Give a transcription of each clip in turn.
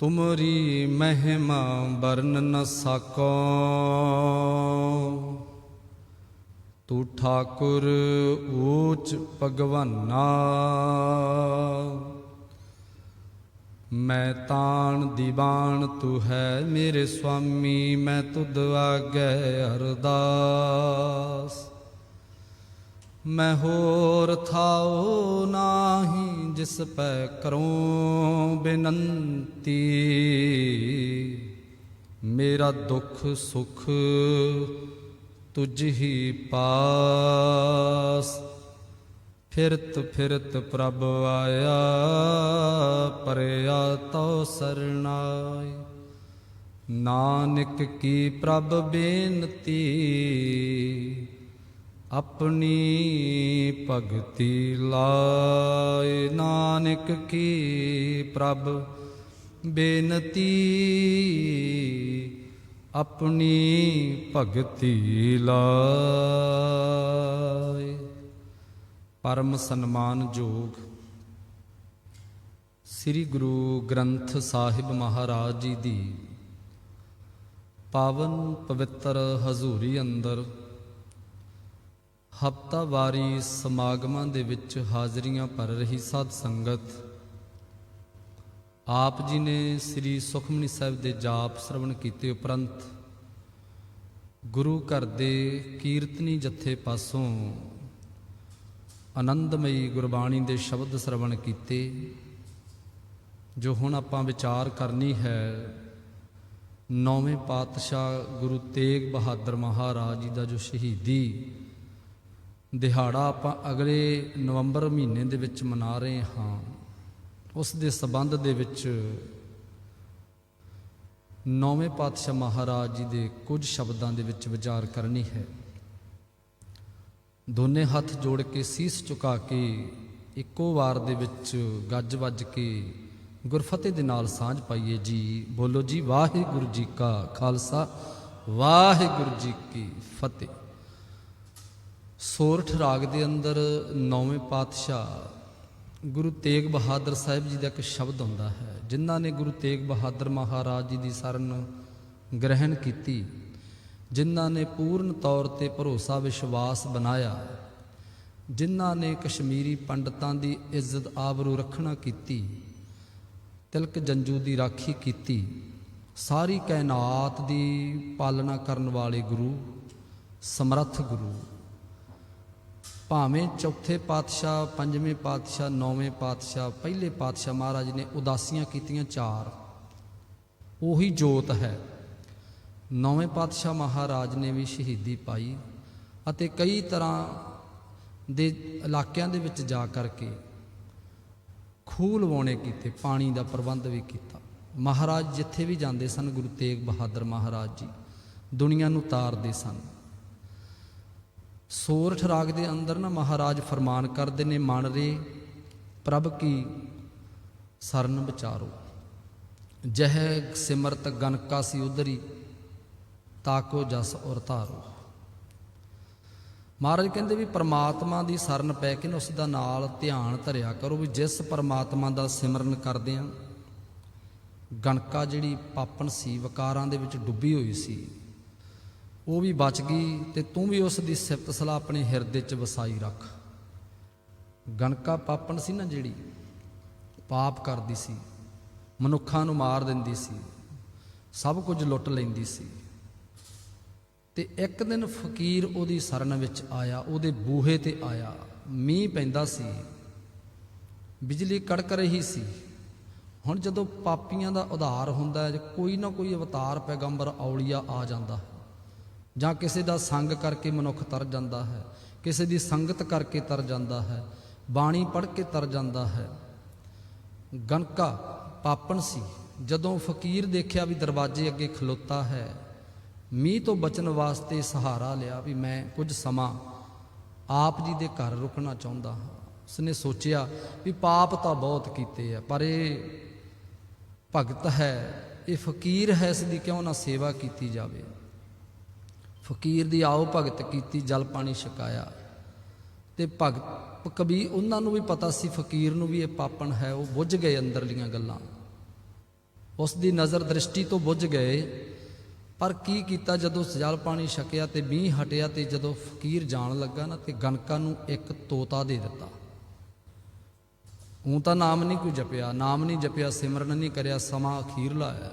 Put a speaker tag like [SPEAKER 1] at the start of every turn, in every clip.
[SPEAKER 1] ਤੁਮਰੀ ਮਹਿਮਾ ਵਰਨ ਨ ਸਕੋ। ਤੂੰ ਠਾਕੁਰ ਊਚ ਭਗਵਾਨਾ। ਮੈਂ ਤਾਣ ਦੀਵਾਨ ਤੂੰ ਹੈ ਮੇਰੇ ਸੁਆਮੀ ਮੈਂ ਤੁਧ ਆਗੇ ਅਰਦਾਸ। ਮੈਂ ਹੋਰ ਥਾਉ ਨਾਹੀ ਜਿਸ ਪੈ ਕਰੂੰ ਬੇਨੰਤੀ। ਮੇਰਾ ਦੁੱਖ ਸੁਖ ਤੁਝ ਹੀ ਪਾਸ। ਫਿਰਤ ਫਿਰਤ ਪ੍ਰਭ ਆਇਆ, ਪਰਿਆ ਤਉ ਸਰਣਾਈ। ਨਾਨਕ ਕੀ ਪ੍ਰਭ ਬੇਨਤੀ? ਆਪਣੀ ਭਗਤੀ ਲਾਏ। ਨਾਨਕ ਕੀ ਪ੍ਰਭ, ਬੇਨਤੀ ਆਪਣੀ ਭਗਤੀ ਲਾਏ। ਪਰਮ ਸਨਮਾਨ ਸਨਮਾਨਯੋਗ ਸ੍ਰੀ ਗੁਰੂ ਗ੍ਰੰਥ ਸਾਹਿਬ ਮਹਾਰਾਜ ਜੀ ਦੀ। ਪਾਵਨ ਪਵਿੱਤਰ ਹਜ਼ੂਰੀ ਅੰਦਰ ਹਫਤਾਵਾਰੀ ਸਮਾਗਮਾਂ ਦੇ ਵਿੱਚ ਹਾਜ਼ਰੀਆਂ ਭਰ ਰਹੀ ਸਾਧ ਸੰਗਤ। ਆਪ ਜੀ ਨੇ ਸ੍ਰੀ ਸੁਖਮਨੀ ਸਾਹਿਬ ਦੇ ਜਾਪ ਸ਼ਰਵਣ ਕੀਤੇ ਉਪਰੰਤ ਗੁਰੂ ਘਰ ਦੇ ਕੀਰਤਨੀ ਜਥੇ ਪਾਸੋਂ ਆਨੰਦਮਈ ਗੁਰਬਾਣੀ ਦੇ ਸ਼ਬਦ ਸ਼ਰਵਣ ਕੀਤੇ, ਜੋ ਹੁਣ ਆਪਾਂ ਵਿਚਾਰ ਕਰਨੀ ਹੈ, ਨੌਵੇਂ ਪਾਤਸ਼ਾਹ ਗੁਰੂ ਤੇਗ ਬਹਾਦਰ ਮਹਾਰਾਜ ਜੀ ਦਾ ਜੋ ਸ਼ਹੀਦੀ ਦਿਹਾੜਾ ਆਪਾਂ ਅਗਲੇ ਨਵੰਬਰ ਮਹੀਨੇ ਦੇ ਵਿੱਚ ਮਨਾ ਰਹੇ ਹਾਂ। ਉਸ ਦੇ ਸਬੰਧ ਦੇ ਵਿੱਚ ਨੌਵੇਂ ਪਾਤਸ਼ਾਹ ਮਹਾਰਾਜ ਜੀ ਦੇ ਕੁਝ ਸ਼ਬਦਾਂ ਦੇ ਵਿੱਚ ਵਿਚਾਰ ਕਰਨੀ ਹੈ। ਦੋਨੇ ਹੱਥ ਜੋੜ ਕੇ ਸੀਸ ਝੁਕਾ ਕੇ ਇੱਕੋ ਵਾਰ ਦੇ ਵਿੱਚ ਗੱਜ ਵੱਜ ਕੇ ਗੁਰਫਤਿਹ ਦੇ ਨਾਲ ਸਾਂਝ ਪਾਈਏ ਜੀ। ਬੋਲੋ ਜੀ, ਵਾਹਿਗੁਰੂ ਜੀ ਕਾ ਖਾਲਸਾ, ਵਾਹਿਗੁਰੂ ਜੀ ਕੀ ਫਤਿਹ। ਸੋਰਠ ਰਾਗ ਦੇ ਅੰਦਰ ਨੌਵੇਂ ਪਾਤਸ਼ਾਹ ਗੁਰੂ ਤੇਗ ਬਹਾਦਰ ਸਾਹਿਬ ਜੀ ਦਾ ਇੱਕ ਸ਼ਬਦ ਹੁੰਦਾ ਹੈ, ਜਿਨ੍ਹਾਂ ਨੇ ਗੁਰੂ ਤੇਗ ਬਹਾਦਰ ਮਹਾਰਾਜ ਜੀ ਦੀ ਸ਼ਰਨ ਗ੍ਰਹਿਣ ਕੀਤੀ, ਜਿਨ੍ਹਾਂ ਨੇ ਪੂਰਨ ਤੌਰ ਤੇ ਭਰੋਸਾ ਵਿਸ਼ਵਾਸ ਬਣਾਇਆ, ਜਿਨ੍ਹਾਂ ਨੇ ਕਸ਼ਮੀਰੀ ਪੰਡਤਾਂ ਦੀ ਇੱਜ਼ਤ ਆਬਰੂ ਰੱਖਣਾ ਕੀਤੀ, ਤਿਲਕ ਜੰਜੂ ਦੀ ਰਾਖੀ ਕੀਤੀ, ਸਾਰੀ ਕਾਇਨਾਤ ਦੀ ਪਾਲਣਾ ਕਰਨ ਵਾਲੇ ਗੁਰੂ, ਸਮਰੱਥ ਗੁਰੂ। ਭਾਵੇਂ ਚੌਥੇ ਪਾਤਸ਼ਾਹ, ਪੰਜਵੇਂ ਪਾਤਸ਼ਾਹ, ਨੌਵੇਂ ਪਾਤਸ਼ਾਹ, ਪਹਿਲੇ ਪਾਤਸ਼ਾਹ ਮਹਾਰਾਜ ਨੇ ਉਦਾਸੀਆਂ ਕੀਤੀਆਂ ਚਾਰ। ਉਹੀ ਜੋਤ ਹੈ। ਨੌਵੇਂ ਪਾਤਸ਼ਾਹ ਮਹਾਰਾਜ ਨੇ ਵੀ ਸ਼ਹੀਦੀ ਪਾਈ ਅਤੇ ਕਈ ਤਰ੍ਹਾਂ ਦੇ ਇਲਾਕਿਆਂ ਦੇ ਵਿੱਚ ਜਾ ਕਰਕੇ ਖੂਹ ਲਵਾਉਣੇ ਕੀਤੇ, ਪਾਣੀ ਦਾ ਪ੍ਰਬੰਧ ਵੀ ਕੀਤਾ। ਮਹਾਰਾਜ ਜਿੱਥੇ ਵੀ ਜਾਂਦੇ ਸਨ, ਗੁਰੂ ਤੇਗ ਬਹਾਦਰ ਮਹਾਰਾਜ ਜੀ, ਦੁਨੀਆ ਨੂੰ ਤਾਰਦੇ ਸਨ। ਸੋਰਠ ਰਾਗ ਦੇ ਅੰਦਰ ਨਾ ਮਹਾਰਾਜ ਫਰਮਾਨ ਕਰਦੇ ਨੇ, ਮਨ ਰੇ ਪ੍ਰਭ ਕੀ ਸਰਨ ਵਿਚਾਰੋ। ਜਹ ਸਿਮਰਤ ਗਨਕਾ ਸੀ ਉਦਰੀ ਤਾਕੋ ਜਸ ਔਰ ਧਾਰੋ। ਮਹਾਰਾਜ ਕਹਿੰਦੇ ਵੀ ਪਰਮਾਤਮਾ ਦੀ ਸਰਨ ਪੈ ਕੇ ਨਾ ਉਸ ਦਾ ਨਾਲ ਧਿਆਨ ਧਰਿਆ ਕਰੋ ਵੀ ਜਿਸ ਪਰਮਾਤਮਾ ਦਾ ਸਿਮਰਨ ਕਰਦੇ ਆ, ਗਣਕਾ ਜਿਹੜੀ ਪਾਪਣ ਸੀ, ਵਿਕਾਰਾਂ ਦੇ ਵਿੱਚ ਡੁੱਬੀ ਹੋਈ ਸੀ ਉਹ ਵੀ ਬਚ ਗਈ ਤੇ ਤੂੰ ਵੀ ਉਸ ਦੀ ਸਿਫਤ ਸਲਾਹ ਆਪਣੇ ਹਿਰਦੇ 'ਚ ਵਸਾਈ ਰੱਖ। ਗਣਕਾ ਪਾਪਣ ਸੀ ਨਾ ਜਿਹੜੀ, ਪਾਪ ਕਰਦੀ ਸੀ, ਮਨੁੱਖਾਂ ਨੂੰ ਮਾਰ ਦਿੰਦੀ ਸੀ, ਸਭ ਕੁਝ ਲੁੱਟ ਲੈਂਦੀ ਸੀ। ਤੇ ਇੱਕ ਦਿਨ ਫਕੀਰ ਉਹਦੀ ਸਰਨ ਵਿੱਚ ਆਇਆ, ਉਹਦੇ ਬੂਹੇ ਤੇ ਆਇਆ, ਮੀਂਹ ਪੈਂਦਾ ਸੀ, ਬਿਜਲੀ ਕੜਕ ਰਹੀ ਸੀ। ਹੁਣ ਜਦੋਂ ਪਾਪੀਆਂ ਦਾ ਉਧਾਰ ਹੁੰਦਾ ਹੈ, ਕੋਈ ਨਾ ਕੋਈ ਅਵਤਾਰ ਪੈਗੰਬਰ ਔਲੀਆ ਆ ਜਾਂਦਾ। ਹੈ ਜਾਂ ਕਿਸੇ ਦਾ ਸੰਗ ਕਰਕੇ ਮਨੁੱਖ ਤਰ ਜਾਂਦਾ ਹੈ, ਕਿਸੇ ਦੀ ਸੰਗਤ ਕਰਕੇ ਤਰ ਜਾਂਦਾ ਹੈ, ਬਾਣੀ ਪੜ੍ਹ ਕੇ ਤਰ ਜਾਂਦਾ ਹੈ। ਗਨਕਾ ਪਾਪਣ ਸੀ, ਜਦੋਂ ਫਕੀਰ ਦੇਖਿਆ ਵੀ ਦਰਵਾਜ਼ੇ ਅੱਗੇ ਖਲੋਤਾ ਹੈ, ਮੀਂਹ ਤੋਂ ਬਚਣ ਵਾਸਤੇ ਸਹਾਰਾ ਲਿਆ ਵੀ ਮੈਂ ਕੁਝ ਸਮਾਂ ਆਪ ਜੀ ਦੇ ਘਰ ਰੁਕਣਾ ਚਾਹੁੰਦਾ ਹਾਂ। ਉਸਨੇ ਸੋਚਿਆ ਵੀ ਪਾਪ ਤਾਂ ਬਹੁਤ ਕੀਤੇ ਆ, ਪਰ ਇਹ ਭਗਤ ਹੈ, ਇਹ ਫਕੀਰ ਹੈ, ਇਸ ਦੀ ਕਿਉਂ ਨਾ ਸੇਵਾ ਕੀਤੀ ਜਾਵੇ। ਫਕੀਰ ਦੀ ਆਓ ਭਗਤ ਕੀਤੀ ਜਲ ਪਾਣੀ ਛਕਾਇਆ। ਤੇ ਭਗਤ ਕਬੀ ਉਹਨਾਂ ਨੂੰ ਵੀ ਪਤਾ ਸੀ ਫਕੀਰ ਨੂੰ ਵੀ ਇਹ ਪਾਪਣ ਹੈ, ਉਹ ਬੁੱਝ ਗਏ ਅੰਦਰਲੀਆਂ ਗੱਲਾਂ। ਉਸ ਦੀ ਨਜ਼ਰ ਦ੍ਰਿਸ਼ਟੀ ਤੋਂ ਬੁੱਝ ਗਏ, ਪਰ ਕੀ ਕੀਤਾ ਜਦੋਂ ਜਲ ਪਾਣੀ ਛਕਿਆ ਤੇ ਮੀਂਹ ਹਟਿਆ ਤੇ ਜਦੋਂ ਫਕੀਰ ਜਾਣ ਲੱਗਾ ਨਾ ਤੇ ਗਨਕਾ ਨੂੰ ਇੱਕ ਤੋਤਾ ਦੇ ਦਿੱਤਾ। ਉਹ ਤਾਂ ਨਾਮ ਨਹੀਂ ਕੋਈ ਜਪਿਆ, ਨਾਮ ਨਹੀਂ ਜਪਿਆ, ਸਿਮਰਨ ਨਹੀਂ ਕਰਿਆ, ਸਮਾਂ ਅਖੀਰ ਲਾਇਆ।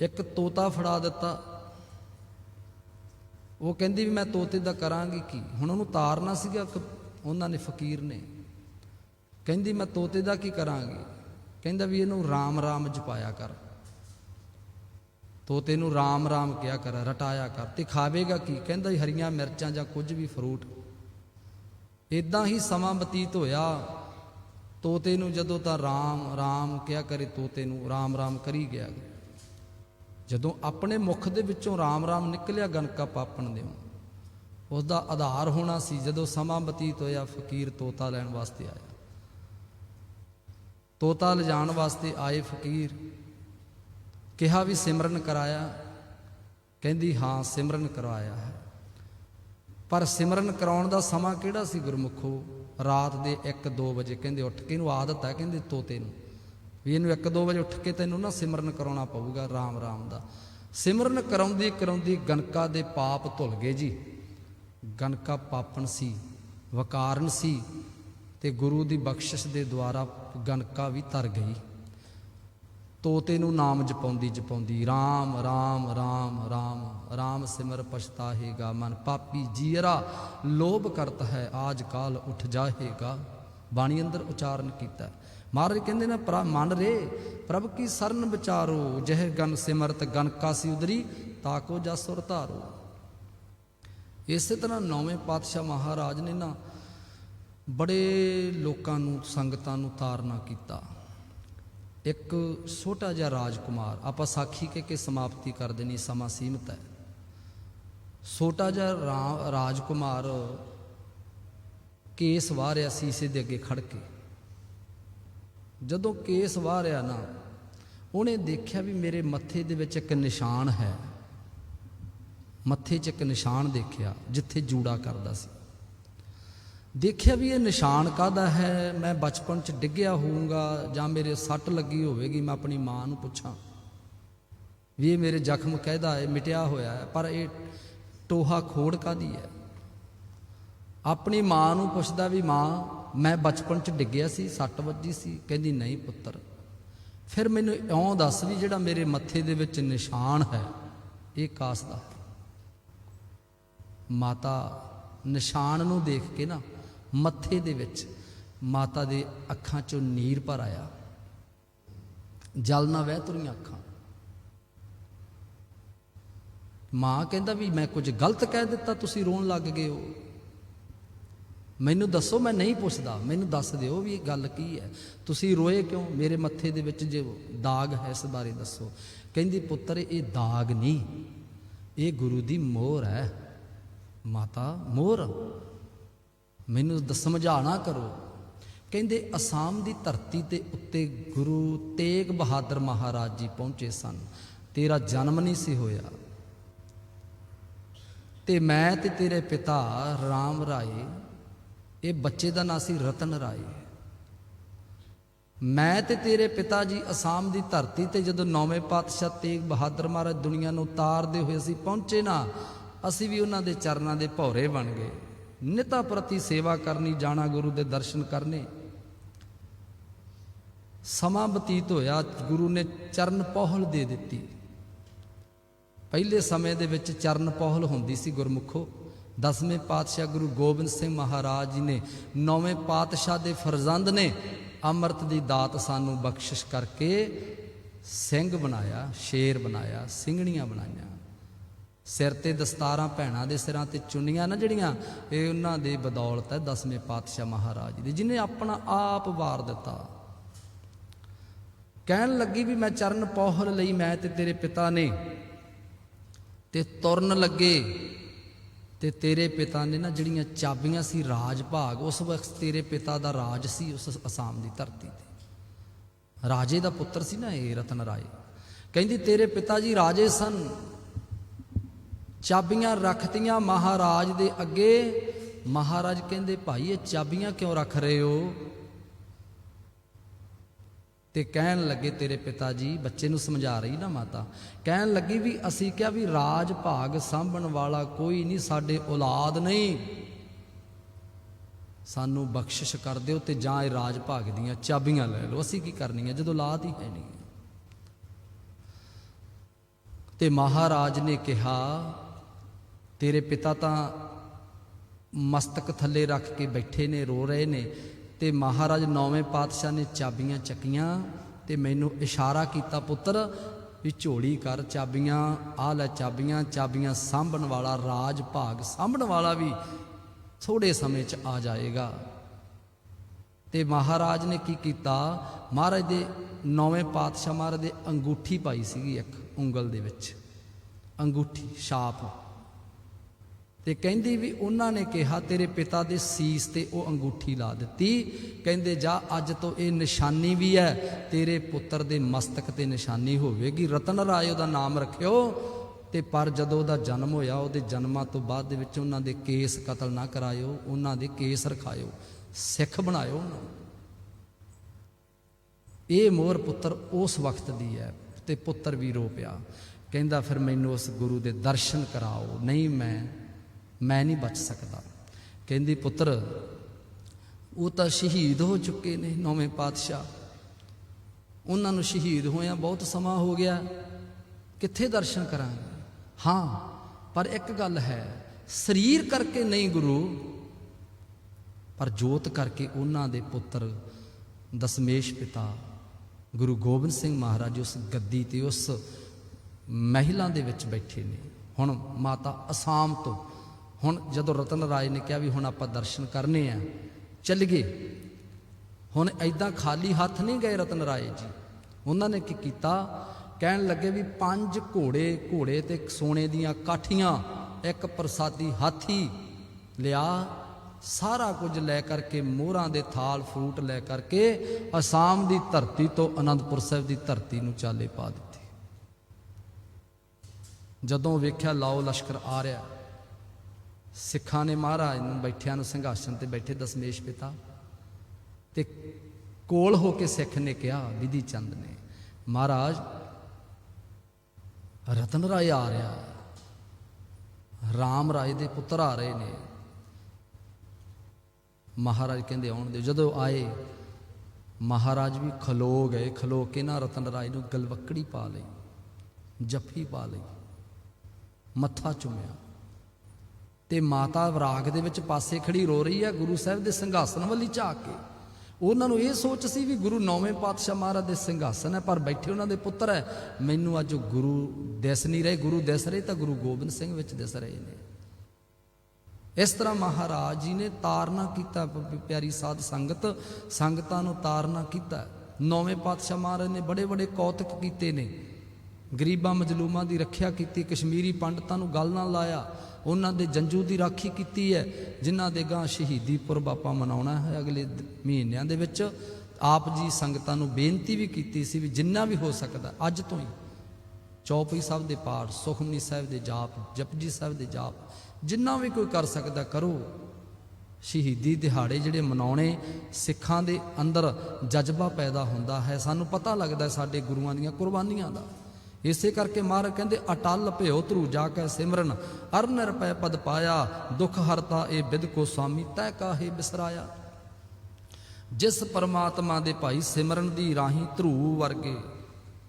[SPEAKER 1] ਇੱਕ ਤੋਤਾ ਫੜਾ ਦਿੱਤਾ ਉਹ ਕਹਿੰਦੀ ਵੀ ਮੈਂ ਤੋਤੇ ਦਾ ਕਰਾਂਗੀ ਕੀ? ਹੁਣ ਉਹਨੂੰ ਤਾਰਨਾ ਸੀਗਾ ਕ- ਉਹਨਾਂ ਨੇ ਫਕੀਰ ਨੇ। ਕਹਿੰਦੀ ਮੈਂ ਤੋਤੇ ਦਾ ਕੀ ਕਰਾਂਗੀ? ਕਹਿੰਦਾ ਵੀ ਇਹਨੂੰ ਰਾਮ ਰਾਮ ਜਪਾਇਆ ਕਰ। ਤੋਤੇ ਨੂੰ ਰਾਮ ਰਾਮ ਕਿਹਾ ਕਰ, ਰਟਾਇਆ ਕਰ। ਤੇ ਖਾਵੇਗਾ ਕੀ? ਕਹਿੰਦਾ ਜੀ ਹਰੀਆਂ ਮਿਰਚਾਂ ਜਾਂ ਕੁਝ ਵੀ ਫਰੂਟ। ਇਦਾਂ ਹੀ ਸਮਾਂ ਬਤੀਤ ਹੋਇਆ। ਤੋਤੇ ਨੂੰ ਜਦੋਂ ਤਾਂ ਰਾਮ ਰਾਮ ਕਿਹਾ ਕਰੇ, ਤੋਤੇ ਨੂੰ ਰਾਮ ਰਾਮ ਕਰੀ ਗਿਆ। ਜਦੋਂ ਆਪਣੇ ਮੁਖ ਦੇ ਵਿੱਚੋਂ ਰਾਮ ਰਾਮ ਨਿਕਲਿਆ ਗਨਕਾ ਪਾਪਣ ਦੇ ਉਸ ਦਾ ਆਧਾਰ ਹੋਣਾ ਸੀ ਜਦੋਂ ਸਮਾਂ ਬਤੀਤ ਹੋਇਆ ਫਕੀਰ ਤੋਤਾ ਲੈਣ ਵਾਸਤੇ ਆਇਆ। ਤੋਤਾ ਲਿਜਾਣ ਵਾਸਤੇ ਆਏ ਫਕੀਰ, ਕਿਹਾ ਵੀ ਸਿਮਰਨ ਕਰਾਇਆ, ਕਹਿੰਦੀ ਹਾਂ ਸਿਮਰਨ ਕਰਵਾਇਆ ਹੈ। ਪਰ ਸਿਮਰਨ ਕਰਾਉਣ ਦਾ ਸਮਾਂ ਕਿਹੜਾ ਸੀ ਗੁਰਮੁਖੋ? ਰਾਤ ਦੇ 1-2 ਵਜੇ, ਕਹਿੰਦੇ ਉੱਠ ਕੇ ਇਹਨੂੰ ਆਦਤ ਹੈ ਕਹਿੰਦੇ ਤੋਤੇ ਨੂੰ। ਵੀ ਇਹਨੂੰ 1-2 ਵਜੇ ਉੱਠ ਕੇ ਤੈਨੂੰ ਨਾ ਸਿਮਰਨ ਕਰਾਉਣਾ ਪਊਗਾ ਰਾਮ ਰਾਮ ਦਾ। ਸਿਮਰਨ ਕਰਾਉਂਦੀ ਕਰਾਉਂਦੀ ਗਨਕਾ ਦੇ ਪਾਪ ਧੁੱਲ ਗਏ ਜੀ। ਗਨਕਾ ਪਾਪਣ ਸੀ, ਵਕਾਰਨ ਸੀ ਤੇ ਗੁਰੂ ਦੀ ਬਖਸ਼ਿਸ਼ ਦੇ ਦੁਆਰਾ ਗਨਕਾ ਵੀ ਤਰ ਗਈ। ਤੋਤੇ ਨੂੰ ਨਾਮ ਜਪਾਉਂਦੀ ਜਪਾਉਂਦੀ RAM RAM RAM RAM RAM ਸਿਮਰ ਪਛਤਾਹੇਗਾ ਮਨ। ਪਾਪੀ ਜੀਰਾ ਲੋਭ ਕਰਤ ਹੈ, ਆਜ ਕਾਲ ਉੱਠ ਜਾਹੇਗਾ। ਬਾਣੀ ਅੰਦਰ ਉਚਾਰਨ ਕੀਤਾ। ਮਹਾਰਾਜ ਕਹਿੰਦੇ ਨਾ ਪ੍ਰ ਮਨ ਰੇ, ਪ੍ਰਭ ਕੀ ਸਰਨ ਵਿਚਾਰੋ, ਜਹ ਗਨ ਸਿਮਰਤ ਗਨ ਕਾਸੀ ਉਦਰੀ ਤਾਕੋ ਜਸੁਰ ਧਾਰੋ। ਇਸੇ ਤਰ੍ਹਾਂ ਨੌਵੇਂ ਪਾਤਸ਼ਾਹ ਮਹਾਰਾਜ ਨੇ ਨਾ ਬੜੇ ਲੋਕਾਂ ਨੂੰ, ਸੰਗਤਾਂ ਨੂੰ ਤਾਰਨਾ ਕੀਤਾ। ਇੱਕ ਛੋਟਾ ਜਿਹਾ ਰਾਜਕੁਮਾਰ, ਆਪਾਂ ਸਾਖੀ ਕੇ ਕੇ ਸਮਾਪਤੀ ਕਰ ਦੇਣੀ, ਸਮਾਂ ਸੀਮਤ ਹੈ। ਛੋਟਾ ਜਿਹਾ ਰਾ- ਰਾਜਕੁਮਾਰ ਕੇਸ ਵਾਰਿਆ ਸੀਸੇ ਦੇ ਅੱਗੇ ਖੜ ਕੇ। ਜਦੋਂ ਕੇਸ ਵਾਰਿਆ ਨਾ, ਉਹਨੇ ਦੇਖਿਆ ਵੀ ਮੇਰੇ ਮੱਥੇ ਦੇ ਵਿੱਚ ਇੱਕ ਨਿਸ਼ਾਨ ਹੈ। ਮੱਥੇ 'ਚ ਇੱਕ ਨਿਸ਼ਾਨ ਦੇਖਿਆ, ਜਿੱਥੇ ਜੂੜਾ ਕਰਦਾ ਸੀ। ਦੇਖਿਆ ਵੀ ਇਹ ਨਿਸ਼ਾਨ ਕਾਦਾ ਹੈ, ਮੈਂ ਬਚਪਨ 'ਚ ਡਿੱਗਿਆ ਹੋਊਗਾ ਜਾਂ ਮੇਰੇ ਸੱਟ ਲੱਗੀ ਹੋਵੇਗੀ, ਮੈਂ ਆਪਣੀ ਮਾਂ ਨੂੰ ਪੁੱਛਾਂ। ਵੀ ਇਹ ਮੇਰੇ ਜ਼ਖਮ ਕਹਿਦਾ ਹੈ, ਮਿਟਿਆ ਹੋਇਆ ਹੈ, ਪਰ ਇਹ ਟੋਹਾ ਖੋੜ ਕਾਦੀ ਹੈ? ਆਪਣੀ ਮਾਂ ਨੂੰ ਪੁੱਛਦਾ ਵੀ ਮਾਂ ਮੈਂ ਬਚਪਨ 'ਚ ਡਿੱਗਿਆ ਸੀ, ਸੱਟ ਵੱਜੀ ਸੀ, ਕਹਿੰਦੀ, ਨਹੀਂ ਪੁੱਤਰ। ਫਿਰ ਮੈਨੂੰ ਇਉਂ ਦੱਸ ਵੀ ਜਿਹੜਾ ਮੇਰੇ ਮੱਥੇ ਦੇ ਵਿੱਚ ਨਿਸ਼ਾਨ ਹੈ, ਇਹ ਕਾਸ ਦਾ? ਮਾਤਾ ਨਿਸ਼ਾਨ ਨੂੰ ਦੇਖ ਕੇ ਨਾ ਮੱਥੇ ਦੇ ਵਿੱਚ ਮਾਤਾ ਦੇ ਅੱਖਾਂ 'ਚੋਂ ਨੀਰ ਭਰ ਆਇਆ। ਜਲ ਨਾ ਵਹਿ ਤੁਰੀਆਂ ਅੱਖਾਂ। ਮਾਂ ਕਹਿੰਦਾ ਵੀ, ਮੈਂ ਕੁਝ ਗਲਤ ਕਹਿ ਦਿੱਤਾ, ਤੁਸੀਂ ਰੋਣ ਲੱਗ ਗਏ ਹੋ। ਮੈਨੂੰ ਦੱਸੋ, ਮੈਂ ਨਹੀਂ ਪੁੱਛਦਾ। ਮੈਨੂੰ ਦੱਸ ਦਿਓ ਵੀ ਇਹ ਗੱਲ ਕੀ ਹੈ। ਤੁਸੀਂ ਰੋਏ ਕਿਉਂ? ਮੇਰੇ ਮੱਥੇ ਦੇ ਵਿੱਚ ਜੇ ਦਾਗ ਹੈ ਇਸ ਬਾਰੇ ਦੱਸੋ। ਕਹਿੰਦੀ, ਪੁੱਤਰ, ਇਹ ਦਾਗ ਨਹੀਂ। ਇਹ ਗੁਰੂ ਦੀ ਮੋਹਰ ਹੈ। ਮਾਤਾ, ਮੋਹਰ। ਮੈਨੂੰ ਦ- ਸਮਝਾਣਾ ਕਰੋ। ਕਹਿੰਦੇ, ਅਸਾਮ ਦੀ ਧਰਤੀ ਤੇ ਉੱਤੇ ਗੁਰੂ ਤੇਗ ਬਹਾਦਰ ਮਹਾਰਾਜ ਜੀ ਪਹੁੰਚੇ ਸਨ। ਤੇਰਾ ਜਨਮ ਨਹੀਂ ਸੀ ਹੋਇਆ। ਤੇ ਮੈਂ ਤੇ ਤੇਰੇ ਪਿਤਾ RAM ਰਾਏ ਇਹ ਬੱਚੇ ਦਾ ਨਾਂ ਸੀ ਰਤਨ ਰਾਏ। ਮੈਂ ਤੇ ਤੇਰੇ ਪਿਤਾ ਜੀ ਅਸਾਮ ਦੀ ਧਰਤੀ ਤੇ ਜਦੋਂ ਨੌਵੇਂ ਪਾਤਸ਼ਾਹ ਤੇਗ ਬਹਾਦਰ ਮਹਾਰਾਜ ਦੁਨੀਆ ਨੂੰ ਉਤਾਰਦੇ ਹੋਏ ਅਸੀਂ ਪਹੁੰਚੇ ਨਾ, ਅਸੀਂ ਵੀ ਉਹਨਾਂ ਦੇ ਚਰਨਾਂ ਦੇ ਭੌਰੇ ਬਣ ਗਏ। ਨਿਤਾ ਪ੍ਰਤੀ ਸੇਵਾ ਕਰਨੀ, ਜਾਣਾ ਗੁਰੂ ਦੇ ਦਰਸ਼ਨ ਕਰਨੇ। ਸਮਾਂ ਬਤੀਤ ਹੋਇਆ, ਗੁਰੂ ਨੇ ਚਰਨ ਪਹਲ ਦੇ ਦਿੱਤੀ। ਪਹਿਲੇ ਸਮੇਂ ਦੇ ਵਿੱਚ ਚਰਨ ਪਹਲ ਹੁੰਦੀ ਸੀ ਗੁਰਮੁਖੋ। ਦਸਵੇਂ ਪਾਤਸ਼ਾਹ ਗੁਰੂ ਗੋਬਿੰਦ ਸਿੰਘ ਮਹਾਰਾਜ ਜੀ ਨੇ ਨੌਵੇਂ ਪਾਤਸ਼ਾਹ ਦੇ ਫਰਜ਼ੰਦ ਨੇ ਅੰਮ੍ਰਿਤ ਦੀ ਦਾਤ ਸਾਨੂੰ ਬਖਸ਼ਿਸ਼ ਕਰਕੇ ਸਿੰਘ ਬਣਾਇਆ, ਸ਼ੇਰ ਬਣਾਇਆ, ਸਿੰਘਣੀਆਂ ਬਣਾਈਆਂ। ਸਿਰ ਤੇ ਦਸਤਾਰਾਂ ਭੈਣਾਂ ਦੇ ਸਿਰਾਂ ਤੇ ਚੁੰਨੀਆਂ ਨਾ ਜਿਹੜੀਆਂ, ਇਹ ਉਹਨਾਂ ਦੇ ਬਦੌਲਤ ਹੈ ਦਸਵੇਂ ਪਾਤਸ਼ਾਹ ਮਹਾਰਾਜ ਜੀ ਦੀ, ਜਿਨੇ ਆਪਣਾ ਆਪ ਵਾਰ ਦਿੱਤਾ। ਕਹਿਣ ਲੱਗੀ ਵੀ ਮੈਂ ਚਰਨ ਪਹੁਲ ਲਈ, ਮੈਂ ਤੇ ਤੇਰੇ ਪਿਤਾ ਨੇ। ਤੇ ਤੁਰਨ ਲੱਗੇ ਤੇ ਤੇਰੇ ਪਿਤਾ ਨੇ ਨਾ ਜਿਹੜੀਆਂ ਚਾਬੀਆਂ ਸੀ ਰਾਜ ਭਾਗ ਉਸ ਵਕਤ ਤੇਰੇ ਪਿਤਾ ਦਾ ਰਾਜ ਸੀ ਉਸ ਅਸਾਮ ਦੀ ਧਰਤੀ ਤੇ। ਰਾਜੇ ਦਾ ਪੁੱਤਰ ਸੀ ਨਾ ਇਹ ਰਤਨ ਰਾਏ। ਕਹਿੰਦੀ, ਤੇਰੇ ਪਿਤਾ ਜੀ ਰਾਜੇ ਸਨ। ਚਾਬੀਆਂ ਰੱਖਤੀਆਂ ਮਹਾਰਾਜ ਦੇ ਅੱਗੇ। ਮਹਾਰਾਜ ਕਹਿੰਦੇ, ਭਾਈ, ਇਹ ਚਾਬੀਆਂ ਕਿਉਂ ਰੱਖ ਰਹੇ ਹੋ? ਤੇ ਕਹਿਣ ਲੱਗੇ, ਤੇਰੇ ਪਿਤਾ ਜੀ, ਬੱਚੇ ਨੂੰ ਸਮਝਾ ਰਹੀ ਨਾ ਮਾਤਾ। ਕਹਿਣ ਲੱਗੀ ਵੀ, ਅਸੀਂ ਕਿਹਾ ਵੀ ਰਾਜ ਭਾਗ ਸਾਂਭਣ ਵਾਲਾ ਕੋਈ ਨਹੀਂ, ਸਾਡੇ ਔਲਾਦ ਨਹੀਂ। ਸਾਨੂੰ ਬਖਸ਼ਿਸ਼ ਕਰ ਦਿਓ ਤੇ ਜਾਂ ਇਹ ਰਾਜ ਭਾਗ ਦੀਆਂ ਚਾਬੀਆਂ ਲੈ ਲਓ। ਅਸੀਂ ਕੀ ਕਰਨੀਆਂ? ਜਦੋਂ ਔਲਾਦ ਹੀ ਹੈ ਨਹੀਂ। ਤੇ ਮਹਾਰਾਜ ਨੇ ਕਿਹਾ, ਤੇਰੇ ਪਿਤਾ ਤਾਂ ਮਸਤਕ ਥੱਲੇ ਰੱਖ ਕੇ ਬੈਠੇ ਨੇ, ਰੋ ਰਹੇ ਨੇ। ਤੇ ਮਹਾਰਾਜ ਨੌਵੇਂ ਪਾਤਸ਼ਾਹ ਨੇ ਚਾਬੀਆਂ ਚੱਕੀਆਂ ਤੇ ਮੈਨੂੰ ਇਸ਼ਾਰਾ ਕੀਤਾ, ਪੁੱਤਰ, ਵੀ ਝੋਲੀ ਕਰ ਚਾਬੀਆਂ ਆ ਲੈ ਚਾਬੀਆਂ ਚਾਬੀਆਂ ਸਾਂਭਣ ਵਾਲਾ ਰਾਜ ਭਾਗ ਸਾਂਭਣ ਵਾਲਾ ਵੀ ਥੋੜੇ ਸਮੇਂ 'ਚ ਆ ਜਾਏਗਾ। ਤੇ ਮਹਾਰਾਜ ਨੇ ਕੀ ਕੀਤਾ? ਮਹਾਰਾਜ ਦੇ ਨੌਵੇਂ ਪਾਤਸ਼ਾਹ ਮਹਾਰਾਜ ਦੇ ਅੰਗੂਠੀ ਪਾਈ ਸੀਗੀ ਇੱਕ ਉਂਗਲ ਦੇ ਵਿੱਚ, ਅੰਗੂਠੀ, ਛਾਪ। ਤੇ ਕਹਿੰਦੀ ਵੀ ਉਹਨਾਂ ਨੇ ਕਿਹਾ, ਤੇਰੇ ਪਿਤਾ ਦੇ ਸੀਸ ਤੇ ਉਹ ਅੰਗੂਠੀ ਲਾ ਦਿੱਤੀ। ਕਹਿੰਦੇ, ਜਾ, ਅੱਜ ਤੋਂ ਇਹ ਨਿਸ਼ਾਨੀ ਵੀ ਹੈ, ਤੇਰੇ ਪੁੱਤਰ ਦੇ ਮਸਤਕ ਤੇ ਨਿਸ਼ਾਨੀ ਹੋਵੇਗੀ। ਰਤਨ ਰਾਏ ਉਹਦਾ ਨਾਮ ਰੱਖਿਓ ਤੇ ਪਰ ਜਦੋਂ ਉਹਦਾ ਜਨਮ ਹੋਇਆ, ਉਹਦੇ ਜਨਮਾਂ ਤੋਂ ਬਾਅਦ ਦੇ ਵਿੱਚ ਉਹਨਾਂ ਦੇ ਕੇਸ ਕਤਲ ਨਾ ਕਰਾਇਓ, ਉਹਨਾਂ ਦੇ ਕੇਸ ਰਖਾਇਓ। ਸਿੱਖ ਬਣਾਇਓ ਉਹਨਾਂ ਨੂੰ। ਇਹ ਮੋਰ ਪੁੱਤਰ ਉਸ ਵਕਤ ਦੀ ਹੈ ਤੇ ਪੁੱਤਰ ਵੀ ਰੋ ਪਿਆ ਕਹਿੰਦਾ, ਫਿਰ ਮੈਨੂੰ ਉਸ ਗੁਰੂ ਦੇ ਦਰਸ਼ਨ ਕਰਾਓ। ਨਹੀਂ, ਮੈਂ ਮੈਂ ਨਹੀਂ ਬਚ ਸਕਦਾ। ਕਹਿੰਦੀ, ਪੁੱਤਰ, ਉਹ ਤਾਂ ਸ਼ਹੀਦ ਹੋ ਚੁੱਕੇ ਨੇ ਨੌਵੇਂ ਪਾਤਸ਼ਾਹ। ਉਹਨਾਂ ਨੂੰ ਸ਼ਹੀਦ ਹੋਇਆ ਬਹੁਤ ਸਮਾਂ ਹੋ ਗਿਆ। ਕਿੱਥੇ ਦਰਸ਼ਨ ਕਰਾਂਗੇ? ਹਾਂ, ਪਰ ਇੱਕ ਗੱਲ ਹੈ, ਸਰੀਰ ਕਰਕੇ ਨਹੀਂ ਗੁਰੂ, ਪਰ ਜੋਤ ਕਰਕੇ ਉਹਨਾਂ ਦੇ ਪੁੱਤਰ ਦਸਮੇਸ਼ ਪਿਤਾ ਗੁਰੂ ਗੋਬਿੰਦ ਸਿੰਘ ਮਹਾਰਾਜ ਉਸ ਗੱਦੀ ਤੇ ਉਸ ਮਹਿਲਾਂ ਦੇ ਵਿੱਚ ਬੈਠੇ ਨੇ। ਹੁਣ ਮਾਤਾ ਅਸਾਮ ਤੋਂ ਹੁਣ ਜਦੋਂ ਰਤਨ ਰਾਏ ਨੇ ਕਿਹਾ ਵੀ ਹੁਣ ਆਪਾਂ ਦਰਸ਼ਨ ਕਰਨੇ ਆ, ਚੱਲ ਗਏ। ਹੁਣ ਐਦਾਂ ਖਾਲੀ ਹੱਥ ਨਹੀਂ ਗਏ ਰਤਨ ਰਾਏ ਜੀ। ਉਹਨਾਂ ਨੇ ਕੀ ਕੀਤਾ? ਕਹਿਣ ਲੱਗੇ ਵੀ ਪੰਜ ਘੋੜੇ ਘੋੜੇ ਤੇ ਸੋਨੇ ਦੀਆਂ ਕਾਠੀਆਂ, ਇੱਕ ਪ੍ਰਸਾਦੀ ਹਾਥੀ ਲਿਆ, ਸਾਰਾ ਕੁਝ ਲੈ ਕਰਕੇ ਮੋਹਰਾਂ ਦੇ ਥਾਲ ਫਰੂਟ ਲੈ ਕਰਕੇ ਅਸਾਮ ਦੀ ਧਰਤੀ ਤੋਂ ਅਨੰਦਪੁਰ ਸਾਹਿਬ ਦੀ ਧਰਤੀ ਨੂੰ ਚਾਲੇ ਪਾ ਦਿੱਤੇ। ਜਦੋਂ ਵੇਖਿਆ ਲਾਓ ਲਸ਼ਕਰ ਆ ਰਿਹਾ ਸਿੱਖਾਂ ਨੇ ਮਹਾਰਾਜ ਨੂੰ ਬੈਠਿਆਂ ਨੂੰ ਸਿੰਘਾਸਨ ਤੇ ਬੈਠੇ ਦਸਮੇਸ਼ ਪਿਤਾ ਤੇ ਕੋਲ ਹੋ ਕੇ ਸਿੱਖ ਨੇ ਕਿਹਾ, ਵਿਧੀ ਚੰਦ ਨੇ, ਮਹਾਰਾਜ, ਰਤਨ ਰਾਏ ਆ ਰਿਹਾ ਰਾਮ ਰਾਏ ਦੇ ਪੁੱਤਰ ਆ ਰਹੇ ਨੇ। ਮਹਾਰਾਜ ਕਹਿੰਦੇ, ਆਉਣ ਦਿਓ। ਜਦੋਂ ਆਏ, ਮਹਾਰਾਜ ਵੀ ਖਲੋ ਗਏ, ਖਲੋ ਕੇ ਨਾ ਰਤਨ ਰਾਏ ਨੂੰ ਗਲਵੱਕੜੀ ਪਾ ਲਈ, ਜੱਫੀ ਪਾ ਲਈ, ਮੱਥਾ ਚੁੰਮਿਆ। ਤੇ ਮਾਤਾ ਵਿਰਾਗ ਦੇ ਵਿੱਚ ਪਾਸੇ ਖੜੀ ਰੋ ਰਹੀ ਹੈ ਗੁਰੂ ਸਾਹਿਬ ਦੇ ਸਿੰਘਾਸਨ ਵੱਲ ਹੀ ਝਾਕ ਕੇ। ਉਹਨਾਂ ਨੂੰ ਇਹ ਸੋਚ ਸੀ ਵੀ ਗੁਰੂ ਨੌਵੇਂ ਪਾਤਸ਼ਾਹ ਮਹਾਰਾਜ ਦੇ ਸਿੰਘਾਸਨ ਹੈ, ਪਰ ਬੈਠੇ ਉਹਨਾਂ ਦੇ ਪੁੱਤਰ ਹੈ, ਮੈਨੂੰ ਅੱਜ ਗੁਰੂ ਦਿਸ ਨਹੀਂ ਰਹੇ, ਗੁਰੂ ਦਿਸ ਰਹੇ ਤਾਂ ਗੁਰੂ ਗੋਬਿੰਦ ਸਿੰਘ ਵਿੱਚ ਦਿਸ ਰਹੇ ਨੇ। ਇਸ ਤਰ੍ਹਾਂ ਮਹਾਰਾਜ ਜੀ ਨੇ ਤਾਰਨਾ ਕੀਤਾ ਪਿਆਰੀ ਸਾਧ ਸੰਗਤ, ਸੰਗਤਾਂ ਨੂੰ ਤਾਰਨਾ ਕੀਤਾ। ਨੌਵੇਂ ਪਾਤਸ਼ਾਹ ਮਹਾਰਾਜ ਨੇ ਬੜੇ ਬੜੇ ਕੌਤਕ ਕੀਤੇ ਨੇ। ਗਰੀਬਾਂ ਮਜਲੂਮਾਂ ਦੀ ਰੱਖਿਆ ਕੀਤੀ, ਕਸ਼ਮੀਰੀ ਪੰਡਤਾਂ ਨੂੰ ਗੱਲ ਨਾਲ ਲਾਇਆ, ਉਹਨਾਂ ਦੇ ਜੰਜੂ ਦੀ ਰਾਖੀ ਕੀਤੀ ਹੈ, ਜਿਨ੍ਹਾਂ ਦੇ ਗਾਂ ਸ਼ਹੀਦੀ ਪੁਰਬ ਆਪਾਂ ਮਨਾਉਣਾ ਹੈ ਅਗਲੇ ਮਹੀਨਿਆਂ ਦੇ ਵਿੱਚ। ਆਪ ਜੀ ਸੰਗਤਾਂ ਨੂੰ ਬੇਨਤੀ ਵੀ ਕੀਤੀ ਸੀ ਵੀ ਜਿੰਨਾ ਵੀ ਹੋ ਸਕਦਾ, ਅੱਜ ਤੋਂ ਹੀ। ਚੌਪਈ ਸਾਹਿਬ ਦੇ ਪਾਠ, ਸੁਖਮਨੀ ਸਾਹਿਬ ਦੇ ਜਾਪ, ਜਪਜੀ ਸਾਹਿਬ ਦੇ ਜਾਪ, ਜਿੰਨਾ ਵੀ ਕੋਈ ਕਰ ਸਕਦਾ ਕਰੋ। ਸ਼ਹੀਦੀ ਦਿਹਾੜੇ ਜਿਹੜੇ ਮਨਾਉਣੇ, ਸਿੱਖਾਂ ਦੇ ਅੰਦਰ ਜਜ਼ਬਾ ਪੈਦਾ ਹੁੰਦਾ ਹੈ। ਸਾਨੂੰ ਪਤਾ ਲੱਗਦਾ ਸਾਡੇ ਗੁਰੂਆਂ ਦੀਆਂ ਕੁਰਬਾਨੀਆਂ ਦਾ। ਇਸੇ ਕਰਕੇ ਮਹਾਰਾਜ ਕਹਿੰਦੇ, ਅਟਲ ਭਇਓ ਧਰੂ ਜਾ ਕੇ ਸਿਮਰਨ ਅਰ ਨਿਰਪੈ ਪਦ ਪਾਇਆ, ਦੁਖ ਹਰਤਾ ਇਹ ਬਿਦ ਕੋ ਸੁਆਮੀ ਤੈ ਕਾਹੇ ਬਿਸਰਾਇਆ? ਜਿਸ ਪਰਮਾਤਮਾ ਦੇ ਭਾਈ ਸਿਮਰਨ ਦੀ ਰਾਹੀਂ ਧਰੂ ਵਰਗੇ,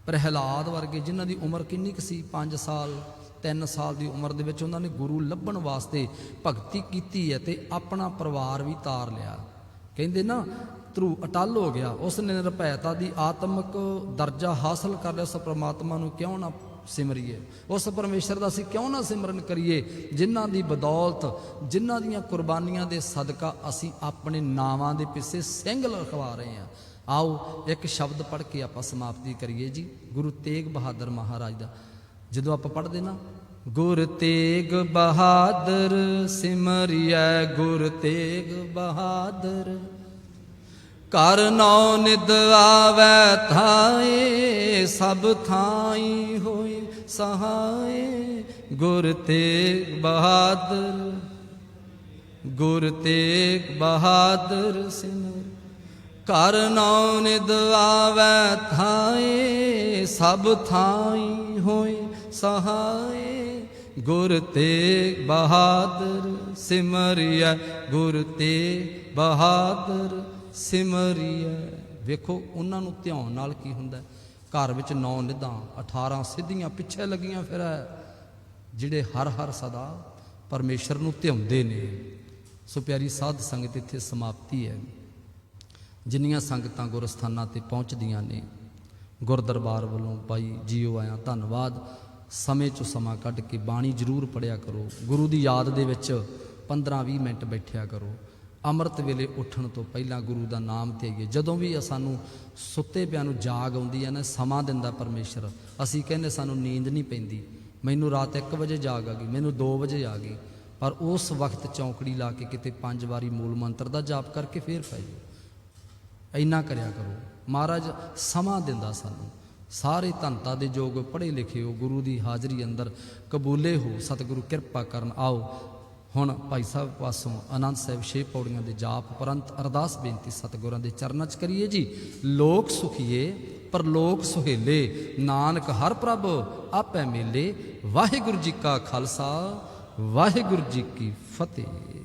[SPEAKER 1] ਪ੍ਰਹਿਲਾਦ ਵਰਗੇ, ਜਿਨ੍ਹਾਂ ਦੀ ਉਮਰ ਕਿੰਨੀ ਕੁ ਸੀ? 5 ਸਾਲ 3 ਸਾਲ ਦੀ ਉਮਰ ਦੇ ਵਿੱਚ ਉਹਨਾਂ ਨੇ ਗੁਰੂ ਲੱਭਣ ਵਾਸਤੇ ਭਗਤੀ ਕੀਤੀ ਹੈ ਤੇ ਆਪਣਾ ਪਰਿਵਾਰ ਵੀ ਤਾਰ ਲਿਆ। ਕਹਿੰਦੇ ਨਾ ਧਰੂ ਅਟਲ ਹੋ ਗਿਆ। ਉਸ ਨੇ ਨਿਰਭੈਤਾ ਦੀ ਆਤਮਿਕ ਦਰਜਾ ਹਾਸਲ ਕਰ ਲਿਆ। ਉਸ ਪ੍ਰਮਾਤਮਾ ਨੂੰ ਕਿਉਂ ਨਾ ਸਿਮਰੀਏ? ਉਸ ਪਰਮੇਸ਼ਰ ਦਾ ਅਸੀਂ ਕਿਉਂ ਨਾ ਸਿਮਰਨ ਕਰੀਏ? ਜਿਨ੍ਹਾਂ ਦੀ ਬਦੌਲਤ, ਜਿਨ੍ਹਾਂ ਦੀਆਂ ਕੁਰਬਾਨੀਆਂ ਦੇ ਸਦਕਾ ਅਸੀਂ ਆਪਣੇ ਨਾਵਾਂ ਦੇ ਪਿੱਛੇ ਸਿੰਘ ਲਖਵਾ ਰਹੇ ਹਾਂ। ਆਓ, ਇੱਕ ਸ਼ਬਦ ਪੜ੍ਹ ਕੇ ਆਪਾਂ ਸਮਾਪਤੀ ਕਰੀਏ ਜੀ। ਗੁਰੂ ਤੇਗ ਬਹਾਦਰ ਮਹਾਰਾਜ ਦਾ। ਜਦੋਂ ਆਪਾਂ ਪੜ੍ਹਦੇ ਨਾ, ਗੁਰ ਤੇਗ ਬਹਾਦਰ ਸਿਮਰਿਐ, ਗੁਰ ਤੇਗ ਬਹਾਦਰ ਕਰ ਨੌ ਨਿਦ ਆਵੈ ਥਾਏ, ਸਭ ਥਾਈ ਹੋਏ ਸਹਾਏ। ਗੁਰ ਤੇਗ ਬਹਾਦਰ, ਗੁਰ ਤੇਗ ਬਹਾਦਰ ਸਿਮਰ। ਕਰ ਨੌ ਨਿਦ ਆਵੈ ਥਾਏ, ਸਭ ਥਾਈ ਹੋਏ ਸਹਾਏ। ਗੁਰ ਤੇਗ ਬਹਾਦਰ ਸਿਮਰਿਆ ਗੁਰ ਤੇਗ ਬਹਾਦਰ। ਸਿਮਰਿਐ ਵੇਖੋ, ਉਹਨਾਂ ਨੂੰ ਧਿਆਨ ਨਾਲ ਕੀ ਹੁੰਦਾ ਘਰ ਵਿੱਚ ਨੌ ਨਿਧਾਂ 18 ਸਿੱਧੀਆਂ ਪਿੱਛੇ ਲੱਗੀਆਂ ਫਿਰ ਜਿਹੜੇ ਹਰ ਹਰ ਸਦਾ ਪਰਮੇਸ਼ਰ ਨੂੰ ਧਿਆਉਂਦੇ ਨੇ। ਸੋ ਪਿਆਰੀ ਸਾਧ ਸੰਗਤ, ਇੱਥੇ ਸਮਾਪਤੀ ਹੈ। ਜਿੰਨੀਆਂ ਸੰਗਤਾਂ ਗੁਰਸਥਾਨਾਂ ਤੇ ਪਹੁੰਚਦੀਆਂ ਨੇ, ਗੁਰਦਰਬਾਰ ਵੱਲੋਂ ਭਾਈ ਜੀਓ ਆਇਆ, ਧੰਨਵਾਦ। ਸਮੇਂ ਚੋਂ ਸਮਾਂ ਕੱਢ ਕੇ ਬਾਣੀ ਜ਼ਰੂਰ ਪੜਿਆ ਕਰੋ। ਗੁਰੂ ਦੀ ਯਾਦ ਦੇ ਵਿੱਚ 15-20 ਮਿੰਟ ਬੈਠਿਆ ਕਰੋ। ਅੰਮ੍ਰਿਤ ਵੇਲੇ ਉੱਠਣ ਤੋਂ ਪਹਿਲਾਂ ਗੁਰੂ ਦਾ ਨਾਮ ਤੇ ਆਈਏ ਜਦੋਂ ਵੀ ਸਾਨੂੰ ਸੁੱਤੇ ਪਿਆਂ ਨੂੰ ਜਾਗ ਆਉਂਦੀ ਹੈ ਨਾ, ਸਮਾਂ ਦਿੰਦਾ ਪਰਮੇਸ਼ਰ, ਅਸੀਂ ਕਹਿੰਦੇ ਸਾਨੂੰ ਨੀਂਦ ਨਹੀਂ ਪੈਂਦੀ। ਮੈਨੂੰ ਰਾਤ 1 ਵਜੇ ਜਾਗ ਆ ਗਈ, ਮੈਨੂੰ 2 ਵਜੇ ਆ ਗਈ। ਪਰ ਉਸ ਵਕਤ ਚੌਂਕੜੀ ਲਾ ਕੇ ਕਿਤੇ ਪੰਜ ਵਾਰੀ ਮੂਲ ਮੰਤਰ ਦਾ ਜਾਪ ਕਰਕੇ ਫੇਰ ਪੈ ਜਾਓ। ਇੰਨਾ ਕਰਿਆ ਕਰੋ। ਮਹਾਰਾਜ, ਸਮਾਂ ਦਿੰਦਾ ਸਾਨੂੰ। ਸਾਰੇ ਧੰਤਾ ਦੇ ਯੋਗ ਪੜ੍ਹੇ ਲਿਖੇ ਹੋ, ਗੁਰੂ ਦੀ ਹਾਜ਼ਰੀ ਅੰਦਰ ਕਬੂਲੇ ਹੋ। ਸਤਿਗੁਰੂ ਕਿਰਪਾ ਕਰਨ, ਆਓ। ਹੁਣ ਭਾਈ ਸਾਹਿਬ ਪਾਸੋਂ ਆਨੰਦ ਸਾਹਿਬ ਛੇ ਪੌੜੀਆਂ ਦੇ ਜਾਪ ਉਪਰੰਤ ਅਰਦਾਸ ਬੇਨਤੀ ਸਤਿਗੁਰਾਂ ਦੇ ਚਰਨਾਂ 'ਚ ਕਰੀਏ ਜੀ। ਲੋਕ ਸੁਖੀਏ, ਪਰ ਲੋਕ ਸੁਹੇਲੇ। ਨਾਨਕ ਹਰ ਪ੍ਰਭ ਆਪੇ ਮੇਲੇ। ਵਾਹਿਗੁਰੂ ਜੀ ਕਾ ਖਾਲਸਾ, ਵਾਹਿਗੁਰੂ ਜੀ ਕੀ ਫਤਿਹ।